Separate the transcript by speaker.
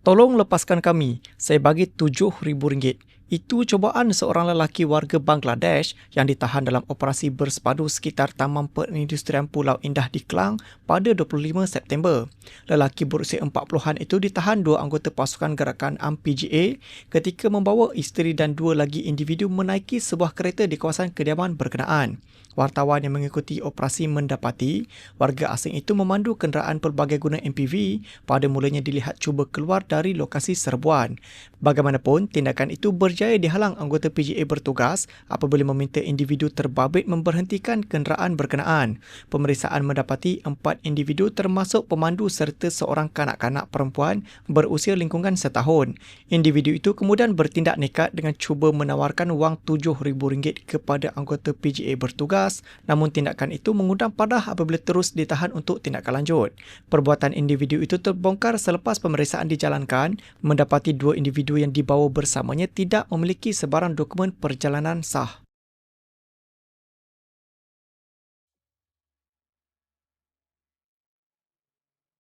Speaker 1: Tolong lepaskan kami. Saya bagi RM7,000. Itu cubaan seorang lelaki warga Bangladesh yang ditahan dalam operasi bersepadu sekitar Taman Perindustrian Pulau Indah di Kelang pada 25 September. Lelaki berusia 40-an itu ditahan dua anggota pasukan gerakan AMPGA ketika membawa isteri dan dua lagi individu menaiki sebuah kereta di kawasan kediaman berkenaan. Wartawan yang mengikuti operasi mendapati warga asing itu memandu kenderaan pelbagai guna MPV pada mulanya dilihat cuba keluar dari lokasi serbuan. Bagaimanapun, tindakan itu berjaya dihalang anggota PGA bertugas apabila meminta individu terbabit memberhentikan kenderaan berkenaan. Pemeriksaan mendapati empat individu termasuk pemandu serta seorang kanak-kanak perempuan berusia lingkungan setahun. Individu itu kemudian bertindak nekat dengan cuba menawarkan wang RM7,000 kepada anggota PGA bertugas namun tindakan itu mengundang padah apabila terus ditahan untuk tindakan lanjut. Perbuatan individu itu terbongkar selepas pemeriksaan dijalankan mendapati dua individu yang dibawa bersamanya tidak memiliki sebarang dokumen perjalanan sah.